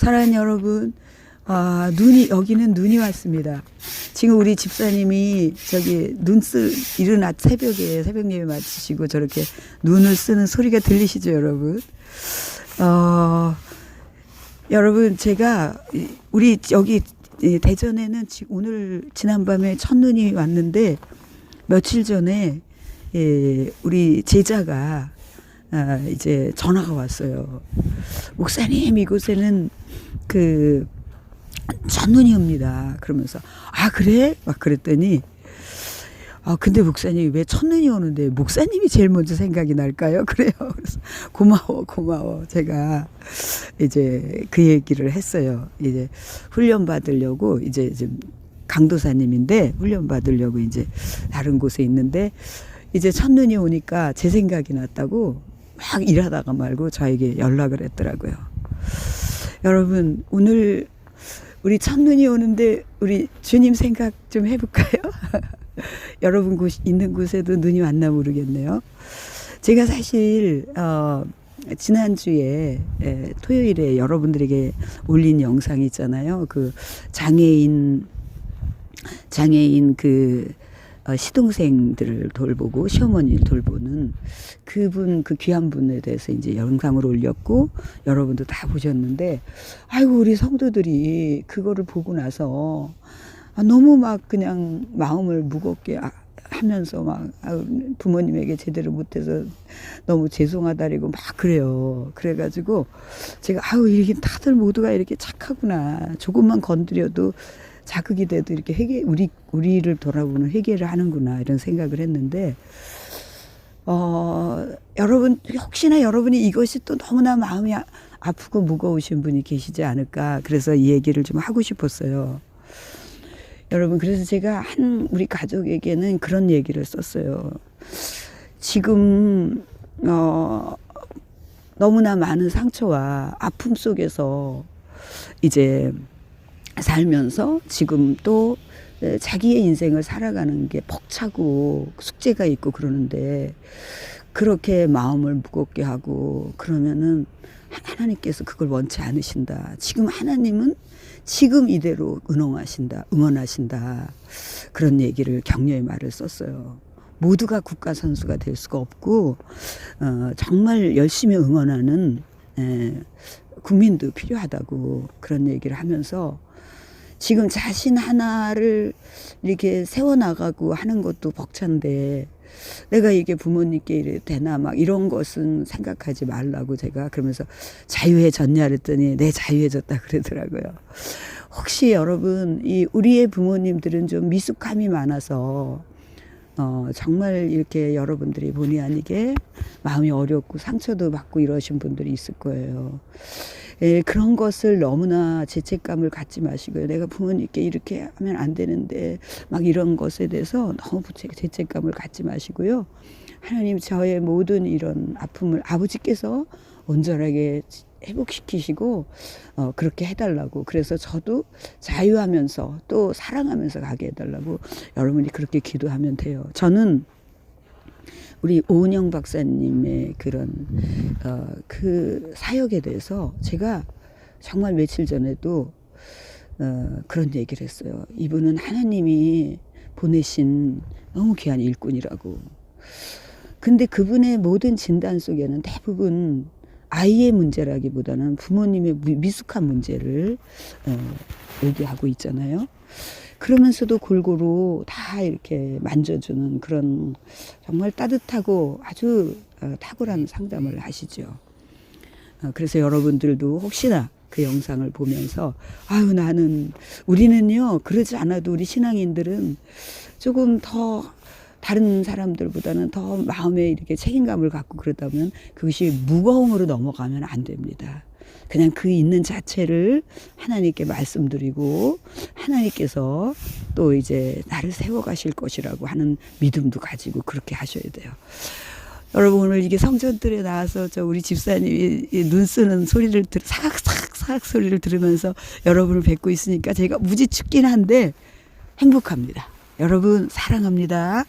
사랑하는 여러분, 아, 눈이, 여기는 눈이 왔습니다. 지금 우리 집사님이 저기 눈 쓸, 이른 아 새벽에 새벽 예배 마치시고 저렇게 눈을 쓰는 소리가 들리시죠, 여러분? 어, 여러분, 제가, 이- 우리 여기 이 대전에는 지- 오늘 지난밤에 첫눈이 왔는데 며칠 전에 예, 우리 제자가 아, 이제 전화가 왔어요. 목사님 이곳에는 그 첫눈이 옵니다. 그러면서 아 그래? 막 그랬더니 아 근데 목사님 왜 첫눈이 오는데 목사님이 제일 먼저 생각이 날까요? 그래요. 그래서 고마워 고마워 제가 이제 그 얘기를 했어요. 이제 훈련 받으려고 이제 지금 강도사님인데 훈련 받으려고 이제 다른 곳에 있는데 이제 첫눈이 오니까 제 생각이 났다고 막 일하다가 말고 저에게 연락을 했더라고요. 여러분 오늘 우리 첫눈이 오는데 우리 주님 생각 좀 해볼까요? 여러분 곳 있는 곳에도 눈이 왔나 모르겠네요. 제가 사실 어, 지난주에 에, 토요일에 여러분들에게 올린 영상 있잖아요. 그 장애인 장애인 그 어, 시동생들을 돌보고 시어머니를 돌보는 그분 그 귀한 분에 대해서 이제 영상을 올렸고 여러분도 다 보셨는데 아이고 우리 성도들이 그거를 보고 나서 아, 너무 막 그냥 마음을 무겁게 아- 하면서 막 부모님에게 제대로 못해서 너무 죄송하다리고 막 그래요. 그래가지고 제가 아유 이렇게 다들 모두가 이렇게 착하구나. 조금만 건드려도 자극이 돼도 이렇게 회개 우리 우리를 돌아보는 회개를 하는구나 이런 생각을 했는데 어 여러분 혹시나 여러분이 이것이 또 너무나 마음이 아- 아프고 무거우신 분이 계시지 않을까 그래서 이 얘기를 좀 하고 싶었어요. 여러분 그래서 제가 한 우리 가족에게는 그런 얘기를 썼어요. 지금 어 너무나 많은 상처와 아픔 속에서 이제 살면서 지금 또 자기의 인생을 살아가는 게 벅차고 숙제가 있고 그러는데 그렇게 마음을 무겁게 하고 그러면은 하나님께서 그걸 원치 않으신다. 지금 하나님은 지금 이대로 응원하신다. 응원하신다. 그런 얘기를 격려의 말을 썼어요. 모두가 국가 선수가 될 수가 없고 어, 정말 열심히 응원하는 에, 국민도 필요하다고 그런 얘기를 하면서 지금 자신 하나를 이렇게 세워나가고 하는 것도 벅찬데 내가 이게 부모님께 이래 되나 막 이런 것은 생각하지 말라고 제가 그러면서 자유해졌냐 그랬더니 내 자유해졌다 그러더라고요. 혹시 여러분 이 우리의 부모님들은 좀 미숙함이 많아서 어, 정말 이렇게 여러분들이 본의 아니게 마음이 어렵고 상처도 받고 이러신 분들이 있을 거예요. 예, 그런 것을 너무나 죄책감을 갖지 마시고요. 내가 부모님께 이렇게 하면 안 되는데 막 이런 것에 대해서 너무 죄- 죄책감을 갖지 마시고요. 하나님 저의 모든 이런 아픔을 아버지께서 온전하게 회복시키시고 어, 그렇게 해달라고 그래서 저도 자유하면서 또 사랑하면서 가게 해달라고 여러분이 그렇게 기도하면 돼요. 저는 우리 오은영 박사님의 그런 어, 그 사역에 대해서 제가 정말 며칠 전에도 어, 그런 얘기를 했어요. 이분은 하나님이 보내신 너무 귀한 일꾼이라고. 근데 그분의 모든 진단 속에는 대부분 아이의 문제라기보다는 부모님의 미- 미숙한 문제를 어, 얘기하고 있잖아요. 그러면서도 골고루 다 이렇게 만져주는 그런 정말 따뜻하고 아주 어, 탁월한 상담을 하시죠. 어, 그래서 여러분들도 혹시나 그 영상을 보면서 아유 나는 우리는요 그러지 않아도 우리 신앙인들은 조금 더 다른 사람들보다는 더 마음에 이렇게 책임감을 갖고 그러다면 그것이 무거움으로 넘어가면 안 됩니다. 그냥 그 있는 자체를 하나님께 말씀드리고 하나님께서 또 이제 나를 세워가실 것이라고 하는 믿음도 가지고 그렇게 하셔야 돼요. 여러분 오늘 이게 성전들에 나와서 저 우리 집사님이 이눈 쓰는 소리를 들 사각사각 사각 소리를 들으면서 여러분을 뵙고 있으니까 제가 무지 춥긴 한데 행복합니다. 여러분 사랑합니다.